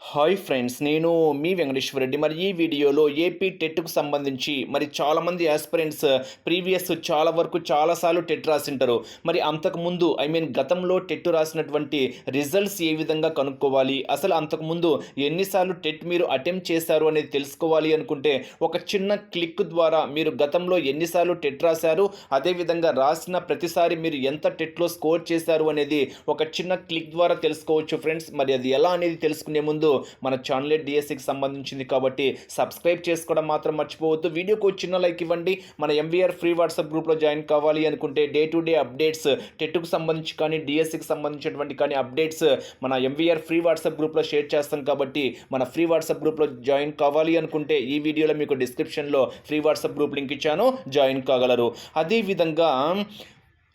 Hi friends నేను మీ వెంకటేశ్వర రెడ్డి. మరి ఈ వీడియోలో ఏపీ టెట్కు సంబంధించి మరి చాలామంది ఆస్పిరెంట్స్ ప్రీవియస్ చాలా వరకు చాలాసార్లు టెట్ రాసింటారు. మరి అంతకుముందు ఐ మీన్ గతంలో టెట్ రాసినటువంటి రిజల్ట్స్ ఏ విధంగా కనుక్కోవాలి? అసలు అంతకుముందు ఎన్నిసార్లు టెట్ మీరు అటెంప్ట్ చేశారు అనేది తెలుసుకోవాలి అనుకుంటే ఒక చిన్న క్లిక్ ద్వారా మీరు గతంలో ఎన్నిసార్లు టెట్ రాశారు? అదేవిధంగా రాసిన ప్రతిసారి మీరు ఎంత టెట్లో స్కోర్ చేశారు అనేది ఒక చిన్న క్లిక్ ద్వారా తెలుసుకోవచ్చు ఫ్రెండ్స్. మరి అది ఎలా అనేది తెలుసుకునే ముందు మన ఛానల్ డిఎస్సికి సంబంధించింది కాబట్టి సబ్స్క్రైబ్ చేసుకోవడం మాత్రం మర్చిపోవద్దు. వీడియోకు చిన్న లైక్ ఇవ్వండి. మన ఎంవీఆర్ ఫ్రీ వాట్సాప్ గ్రూప్లో జాయిన్ కావాలి అనుకుంటే డే టు డే అప్డేట్స్ టెట్కు సంబంధించి కానీ డిఎస్సికి సంబంధించినటువంటి కానీ అప్డేట్స్ మన ఎంవీఆర్ ఫ్రీ వాట్సాప్ గ్రూప్లో షేర్ చేస్తాం కాబట్టి మన ఫ్రీ వాట్సాప్ గ్రూప్లో జాయిన్ కావాలి అనుకుంటే ఈ వీడియోలో మీకు డిస్క్రిప్షన్లో ఫ్రీ వాట్సాప్ గ్రూప్ లింక్ ఇచ్చాను. జాయిన్ కాగలరు. అదేవిధంగా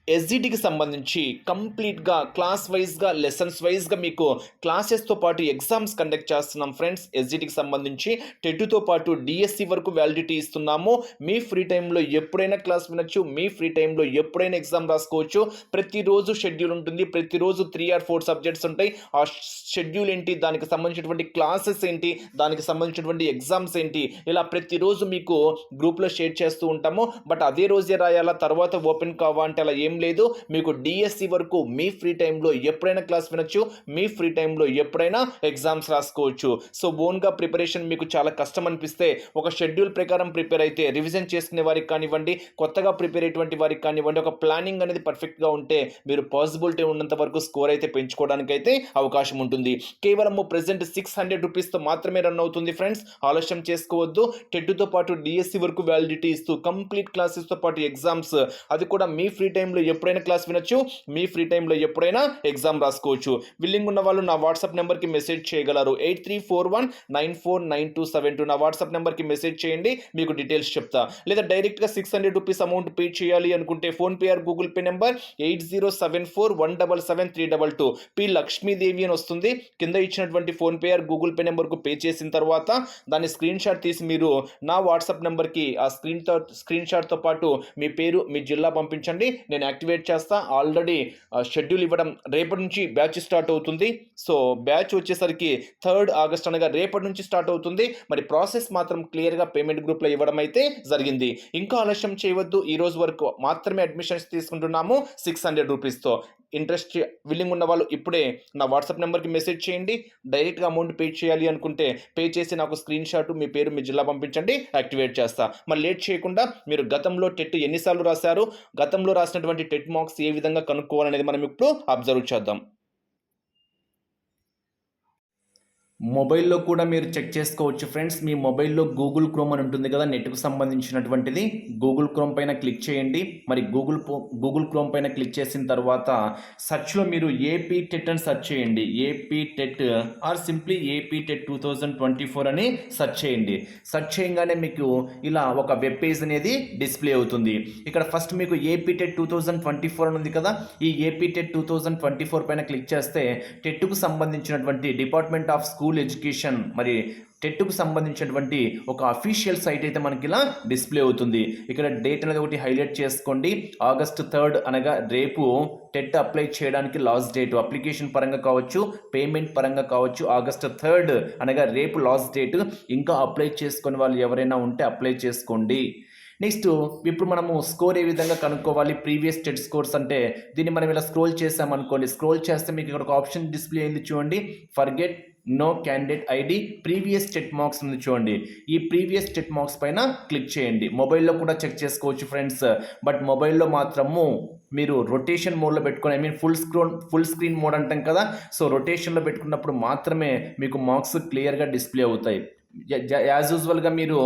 ఎస్జిటికి సంబంధించి కంప్లీట్గా క్లాస్ వైజ్గా లెసన్స్ వైజ్గా మీకు క్లాసెస్తో పాటు ఎగ్జామ్స్ కండక్ట్ చేస్తున్నాం ఫ్రెండ్స్. ఎస్జిటికి సంబంధించి టెట్తో పాటు డిఎస్సి వరకు వ్యాలిడిటీ ఇస్తున్నాము. మీ ఫ్రీ టైంలో ఎప్పుడైనా క్లాస్ వినొచ్చు. మీ ఫ్రీ టైంలో ఎప్పుడైనా ఎగ్జామ్ రాసుకోవచ్చు. ప్రతిరోజు షెడ్యూల్ ఉంటుంది. ప్రతిరోజు త్రీ ఆర్ ఫోర్ సబ్జెక్ట్స్ ఉంటాయి. ఆ షెడ్యూల్ ఏంటి? దానికి సంబంధించినటువంటి క్లాసెస్ ఏంటి? దానికి సంబంధించినటువంటి ఎగ్జామ్స్ ఏంటి? ఇలా ప్రతిరోజు మీకు గ్రూప్లో షేర్ చేస్తూ ఉంటాము. బట్ అదే రోజే రాయాలా? తర్వాత ఓపెన్ కావా? అంటే అలా ఏం లేదు. మీకు డిఎస్సి వరకు మీ ఫ్రీ టైంలో ఎప్పుడైనా క్లాస్ వినొచ్చు. మీ ఫ్రీ టైంలో ఎప్పుడైనా ఎగ్జామ్స్ రాసుకోవచ్చు. సో ఓన్గా ప్రిపరేషన్ మీకు చాలా కష్టం అనిపిస్తే ఒక షెడ్యూల్ ప్రకారం ప్రిపేర్ అయితే రివిజన్ చేసుకునే వారికి కానివ్వండి కొత్తగా ప్రిపేర్ అయ్యేటువంటి వారికి కానివ్వండి ఒక ప్లానింగ్ అనేది పర్ఫెక్ట్గా ఉంటే మీరు పాసిబిలిటీ ఉన్నంత వరకు స్కోర్ అయితే పెంచుకోవడానికి అయితే అవకాశం ఉంటుంది. కేవలం ప్రెసెంట్ సిక్స్ హండ్రెడ్ రూపీస్తో మాత్రమే రన్ అవుతుంది ఫ్రెండ్స్ ఆలస్యం చేసుకోవద్దు. టెట్తో పాటు డిఎస్సి వరకు వ్యాలిడిటీ ఇస్తూ కంప్లీట్ క్లాసెస్తో పాటు ఎగ్జామ్స్ అది కూడా మీ ఫ్రీ టైంలో ఎప్పుడైనా క్లాస్ వినొచ్చు మీ ఫ్రీ టైంలో ఎప్పుడైనా ఎగ్జామ్ రాసుకోవచ్చు. విల్లింగ్ ఉన్న వాళ్ళు నా వాట్సాప్ నెంబర్కి మెసేజ్ చేయగలరు. Eight three four one nine four nine two seven two నా వాట్సాప్ నెంబర్కి మెసేజ్ చేయండి మీకు డీటెయిల్స్ చెప్తా. లేదా డైరెక్ట్గా six hundred rupees amount pay చేయాలి అనుకుంటే PhonePe or Google pay number eight zero seven four one double seven three double two. P. Lakshmidevi అని వస్తుంది. కింద ఇచ్చినటువంటి ఫోన్పే ఆర్ గూగుల్ పే నెంబర్కు పే చేసిన తర్వాత దాని స్క్రీన్ షాట్ తీసి మీరు నా వాట్సాప్ నెంబర్కి ఆ స్క్రీన్తో స్క్రీన్ షాట్తో పాటు మీ పేరు మీ జిల్లా పంపించండి. నేను యాక్టివేట్ చేస్తా. ఆల్రెడీ షెడ్యూల్ ఇవ్వడం రేపటి నుంచి బ్యాచ్ స్టార్ట్ అవుతుంది. సో బ్యాచ్ వచ్చేసరికి థర్డ్ ఆగస్ట్ అనగా రేపటి నుంచి స్టార్ట్ అవుతుంది. మరి ప్రాసెస్ మాత్రం క్లియర్గా పేమెంట్ గ్రూప్లో ఇవ్వడం అయితే జరిగింది. ఇంకా ఆలస్యం చేయవద్దు. ఈ రోజు వరకు మాత్రమే అడ్మిషన్స్ తీసుకుంటున్నాము. సిక్స్ హండ్రెడ్ రూపీస్తో. ఇంట్రెస్ట్ విల్లింగ్ ఉన్న వాళ్ళు ఇప్పుడే నా వాట్సాప్ నెంబర్కి మెసేజ్ చేయండి. డైరెక్ట్గా అమౌంట్ పే చేయాలి అనుకుంటే పే చేసి నాకు స్క్రీన్ షాట్ మీ పేరు మీ జిల్లా పంపించండి. యాక్టివేట్ చేస్తా. మరి లేట్ చేయకుండా మీరు గతంలో టెట్ ఎన్నిసార్లు రాశారు? గతంలో రాసినటువంటి టెట్ మార్క్స్ ఏ విధంగా కనుక్కోవాలనేది మనం ఇప్పుడు అబ్జర్వ్ చేద్దాం. మొబైల్లో కూడా మీరు చెక్ చేసుకోవచ్చు ఫ్రెండ్స్. మీ మొబైల్లో గూగుల్ క్రోమ్ అని ఉంటుంది కదా నెట్కు సంబంధించినటువంటిది. గూగుల్ క్రోమ్ పైన క్లిక్ చేయండి. మరి గూగుల్ గూగుల్ క్రోమ్ పైన క్లిక్ చేసిన తర్వాత సర్చ్లో మీరు ఏపీ టెట్ అని సెర్చ్ చేయండి. AP TET or simply AP TET two thousand twenty four అని సెర్చ్ చేయండి. సెర్చ్ చేయగానే మీకు ఇలా ఒక వెబ్ పేజ్ అనేది డిస్ప్లే అవుతుంది. ఇక్కడ ఫస్ట్ మీకు AP TET two thousand twenty four అని ఉంది కదా ఈ AP TET two thousand twenty four పైన క్లిక్ చేస్తే టెట్కు సంబంధించినటువంటి department of school school education మరి టెట్కు సంబంధించినటువంటి ఒక అఫీషియల్ సైట్ అయితే మనకి ఇలా డిస్ప్లే అవుతుంది. ఇక్కడ డేట్ అనేది ఒకటి హైలైట్ చేసుకోండి. ఆగస్ట్ థర్డ్ అనగా రేపు టెట్ అప్లై చేయడానికి లాస్ట్ డేట్. అప్లికేషన్ పరంగా కావచ్చు పేమెంట్ పరంగా కావచ్చు ఆగస్ట్ థర్డ్ అనగా రేపు లాస్ట్ డేట్. ఇంకా అప్లై చేసుకుని వాళ్ళు ఎవరైనా ఉంటే అప్లై చేసుకోండి. నెక్స్ట్ ఇప్పుడు మనము స్కోర్ ఏ విధంగా కనుక్కోవాలి? ప్రీవియస్ టెట్ స్కోర్స్ అంటే దీన్ని మనం ఇలా స్క్రోల్ చేసామనుకోండి. స్క్రోల్ చేస్తే మీకు ఇక్కడ ఒక ఆప్షన్ డిస్ప్లే అయింది చూడండి. Forget no candidate ID previous check marks ఉంది చూడండి. ఈ ప్రీవియస్ చెక్ మార్క్స్ పైన క్లిక్ చేయండి. మొబైల్లో కూడా చెక్ చేసుకోవచ్చు ఫ్రెండ్స్. బట్ మొబైల్లో మాత్రము మీరు రొటేషన్ మోడ్లో పెట్టుకొని I mean full screen full screen mode అంటాం కదా సో రొటేషన్లో పెట్టుకున్నప్పుడు మాత్రమే మీకు మార్క్స్ క్లియర్గా డిస్ప్లే అవుతాయి. యాజ్ యూజువల్గా మీరు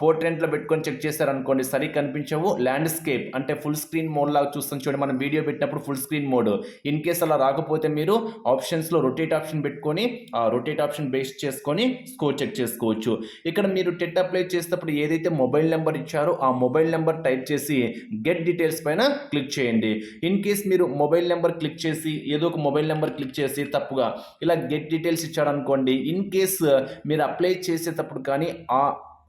పోర్ట్రెంట్లో పెట్టుకొని చెక్ చేశారనుకోండి సరి కనిపించవు. ల్యాండ్స్కేప్ అంటే ఫుల్ స్క్రీన్ మోడ్ లాగా చూస్తాం చూడండి మనం వీడియో పెట్టినప్పుడు full screen mode in case అలా రాకపోతే మీరు ఆప్షన్స్లో రొటేట్ ఆప్షన్ పెట్టుకొని ఆ రొటేట్ ఆప్షన్ బేస్ చేసుకొని స్కోర్ చెక్ చేసుకోవచ్చు. ఇక్కడ మీరు టెట్ అప్లై చేసేటప్పుడు ఏదైతే మొబైల్ నెంబర్ ఇచ్చారో ఆ మొబైల్ నెంబర్ టైప్ చేసి గెట్ డీటెయిల్స్ పైన క్లిక్ చేయండి. ఇన్ కేస్ మీరు మొబైల్ నెంబర్ క్లిక్ చేసి ఏదో ఒక మొబైల్ నెంబర్ క్లిక్ చేసి తప్పుగా ఇలా గెట్ డీటెయిల్స్ ఇచ్చారనుకోండి ఇన్ కేస్ మీరు అప్లై చేసేటప్పుడు కానీ ఆ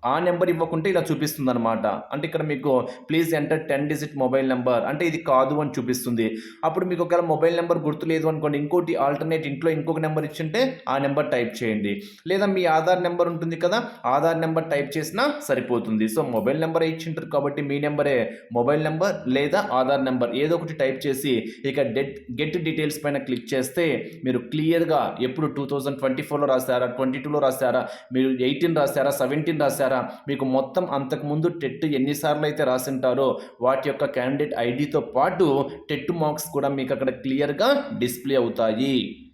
ఆ నెంబర్ ఇవ్వకుంటే ఇలా చూపిస్తుంది అనమాట అంటే ఇక్కడ మీకు please enter ten digit mobile number అంటే ఇది కాదు అని చూపిస్తుంది. అప్పుడు మీకు ఒకవేళ మొబైల్ నెంబర్ గుర్తులేదు అనుకోండి ఇంకోటి ఆల్టర్నేట్ ఇంట్లో ఇంకొక నెంబర్ ఇచ్చింటే ఆ నెంబర్ టైప్ చేయండి. లేదా మీ ఆధార్ నెంబర్ ఉంటుంది కదా ఆధార్ నెంబర్ టైప్ చేసినా సరిపోతుంది. సో మొబైల్ నెంబర్ ఇచ్చింటారు కాబట్టి మీ నెంబరే మొబైల్ నెంబర్ లేదా ఆధార్ నెంబర్ ఏదో ఒకటి టైప్ చేసి ఇక డెట్ గెట్ డీటెయిల్స్ పైన క్లిక్ చేస్తే మీరు క్లియర్గా ఎప్పుడు టూ థౌజండ్ ట్వంటీ ఫోర్లో రాశారా ట్వంటీ టూలో రాశారా మీరు ఎయిటీన్ రాశారా సెవెంటీన్ రాశారా మీకు మొత్తం అంతకుముందు టెట్ ఎన్నిసార్లు అయితే రాసింటారో వాటి యొక్క క్యాండిడేట్ ఐడితో పాటు టెట్ మార్క్స్ కూడా మీకు అక్కడ క్లియర్గా డిస్ప్లే అవుతాయి.